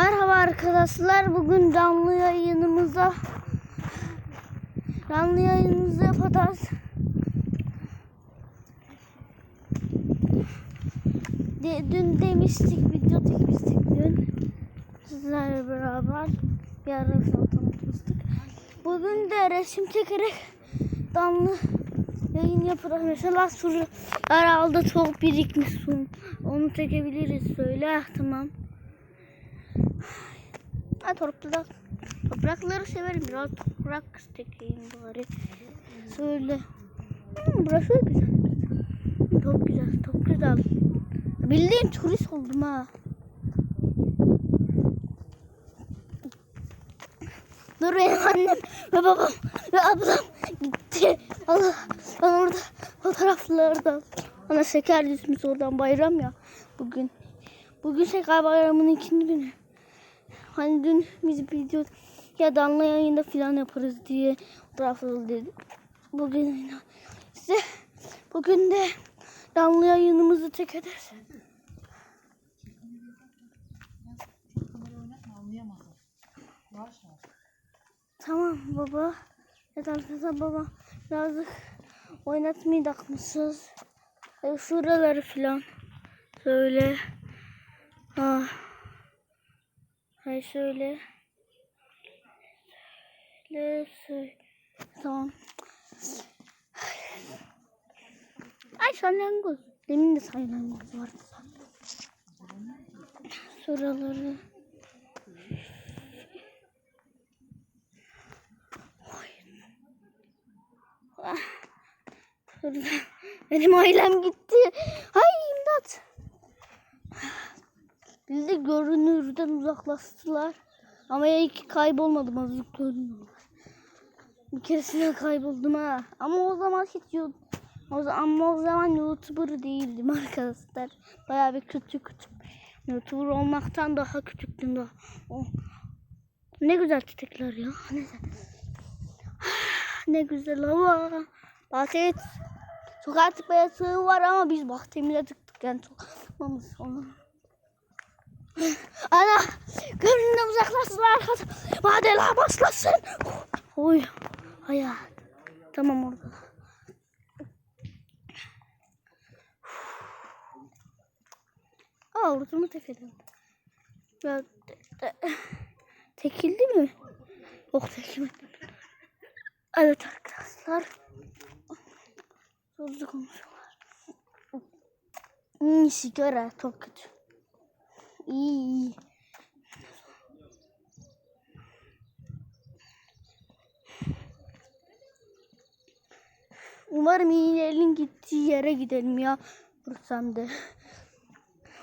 Merhaba arkadaşlar. Bugün canlı yayınımıza canlı yayınımızı yapacağız. De, dün demiştik video çekmiştik dün. Sizlerle beraber bir ara tanıtmıştık. Bugün de resim çekerek canlı yayın yapacağız. Mesela sorular aldı çok birikmiş. Onu çekebiliriz söyle. Tamam. Ha toprak. Toprakları severim. Biraz toprak çekeyim bari. Söyle. Hmm, burası güzel. Çok güzel. Çok güzel. Bildiğin turist oldum ha. Dur benim annem ve babam ve ablam gitti. Allah ben orada fotoğraflarda. Ana şeker düşmüş oradan bayram ya bugün. Bugün şeker bayramının ikinci günü. Hani dün biz video ya danla yayında filan yaparız diye fotoğrafları dedik. Bugün size bugün de danlı yayınımızı çekeriz. Tamam baba. Evet arkadaşlar baba birazcık oynatmayacak mısınız? E, şuraları filan. Şöyle. Ah. Hay şöyle. Şöyle. şöyle. Tamam. Ay salyangoz. Demin de salyangoz vardı. Şuraları. Ah. Benim ailem gitti. Ay imdat. Biz de görünürden uzaklaştılar. Ama ya iki kaybolmadım azıcık görünüyorlar. Bir keresinde kayboldum ha. Ama o zaman hiç yok. O zaman, ama o zaman YouTuber değildim arkadaşlar. Bayağı bir küçük küçük. YouTuber olmaktan daha küçüktüm daha. Oh. Ne güzel çiçekler ya. Ne güzel. Ne güzel hava. Bahçeye çok artık bayağı var ama biz bahçemize tıktık yani çok onu. Ana görünümden uzaklaştılar arkadaşlar. Madeler başlasın. Oy hayat. Tamam orada. Aa ortamı tekelim. Ya te, te, tekildi mi? Yok tekilmedi. Evet arkadaşlar. Hızlı konuşuyorlar. Hmm, sigara çok kötü. Umarım iğnenin gittiği yere gidelim ya. Bursam da.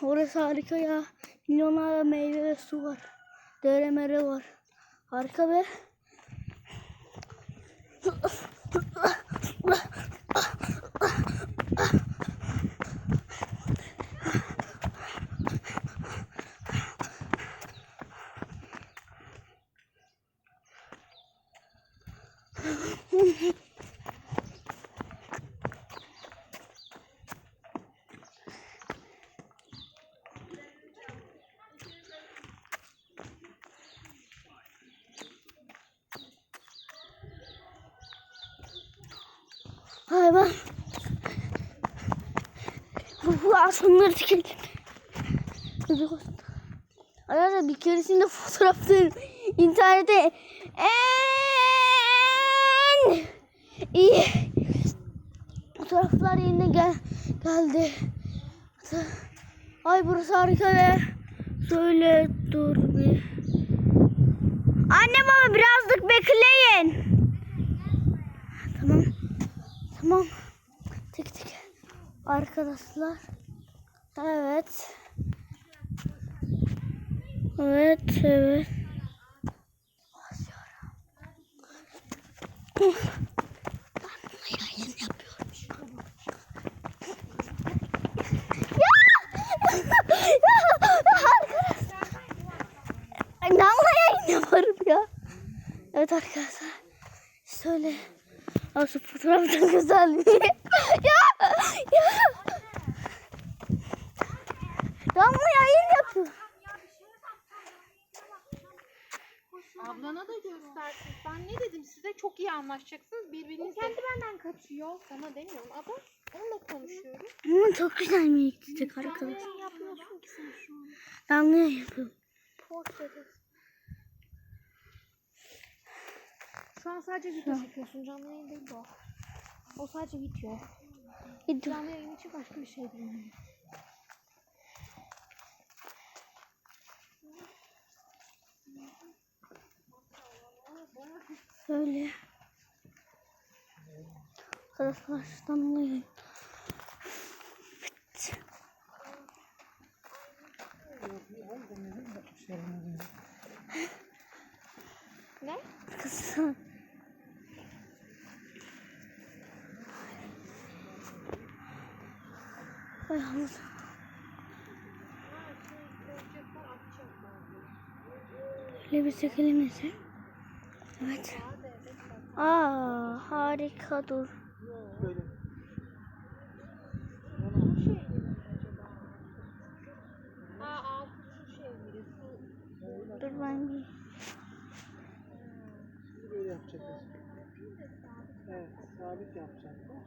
Orası harika ya. Milyonlarca meyve ve su var. Dere mere var. Harika be. Hayvan. Bu, bu aslanları tükelim. Arkadaşlar bir keresinde fotoğrafları internete en iyi fotoğraflar yerine gel geldi. Ay burası harika be. Şöyle dur bir. Anne baba birazcık bekleyin. Tamam. Tamam. Tek tek. Arkadaşlar. Evet. Evet, evet. Basıyorum. Ben bunu yayın Abi şu fotoğraf çok güzel ya! Ya! Damla yayın yapıyor. Ablana da göstersin. Ben ne dedim size çok iyi anlaşacaksınız birbirinizle. Kendi benden kaçıyor. Sana demiyorum ama onunla konuşuyorum. Ama çok güzel mi gidecek arkadaşlar. Damla yapıyorsun. Damla yapıyorum. Portresi. Şu an sadece video çekiyorsun. Canlı yayın değil bu. O sadece video. Video. Canlı yayın için başka bir şey değil. Böyle. Arkadaşlar damlayın. Ne? Kızım. Ay Allah. Öyle bir çekelim neyse. Evet. Aa harika dur. Dur ben bir. Böyle yapacağız. Evet, sabit yapacaklar?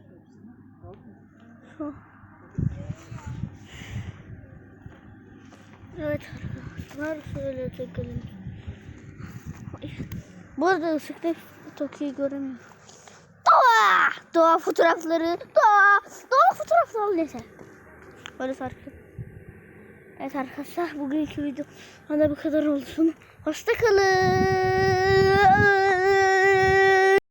Şu. Evet arkadaşlar şöyle çekelim. Bu arada ışıkta iyi göremiyorum. Doğa! Doğa fotoğrafları. Doğa! Doğa fotoğrafları neyse. Böyle sarkın. Evet arkadaşlar bugünkü video bana bu kadar olsun. Hoşçakalın.